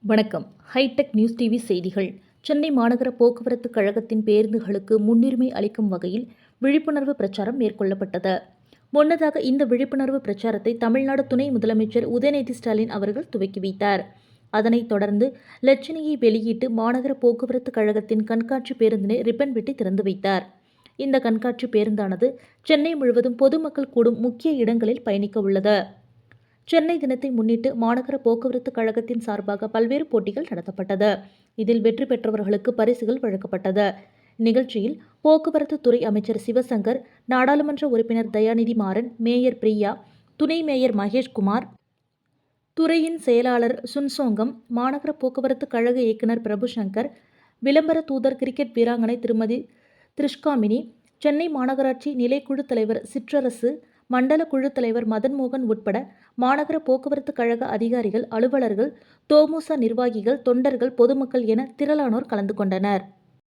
வணக்கம். Hitech news TV செய்திகள். சென்னை மாநகர போக்குவரத்து கழகத்தின் பேருந்துகளுக்கு முன்னுரிமை அளிக்கும் வகையில் விழிப்புணர்வு பிரச்சாரம் மேற்கொள்ளப்பட்டது. முன்னதாக இந்த விழிப்புணர்வு பிரச்சாரத்தை தமிழ்நாடு துணை முதலமைச்சர் உதயநிதி ஸ்டாலின் அவர்கள் துவக்கி வைத்தார். அதனைத் தொடர்ந்து லட்சணியை வெளியிட்டு மாநகர போக்குவரத்து கழகத்தின் கண்காட்சி பேருந்தினை ரிப்பன் வெட்டி திறந்து வைத்தார். இந்த கண்காட்சி பேருந்தானது சென்னை முழுவதும் பொதுமக்கள் கூடும் முக்கிய இடங்களில் பயணிக்க உள்ளது. சென்னை தினத்தை முன்னிட்டு மாநகர போக்குவரத்து கழகத்தின் சார்பாக பல்வேறு போட்டிகள் நடத்தப்பட்டது. இதில் வெற்றி பெற்றவர்களுக்கு பரிசுகள் வழங்கப்பட்டது. நிகழ்ச்சியில் போக்குவரத்து துறை அமைச்சர் சிவசங்கர் நாடாளுமன்ற உறுப்பினர் தயாநிதி மாறன் மேயர் பிரியா துணை மேயர் மகேஷ்குமார் துறையின் செயலாளர் சுன்சோங்கம் மாநகர போக்குவரத்து கழக இயக்குனர் பிரபுசங்கர் விளம்பர தூதர் கிரிக்கெட் வீராங்கனை திருமதி திரிஷ்காமினி சென்னை மாநகராட்சி நிலைக்குழு தலைவர் சிற்றரசு மண்டல குழு தலைவர் மதன்மோகன் உட்பட மாநகர போக்குவரத்து கழக அதிகாரிகள் அலுவலர்கள் தோமுச நிர்வாகிகள் தொண்டர்கள் பொதுமக்கள் என திரளானோர் கலந்து கொண்டனர்.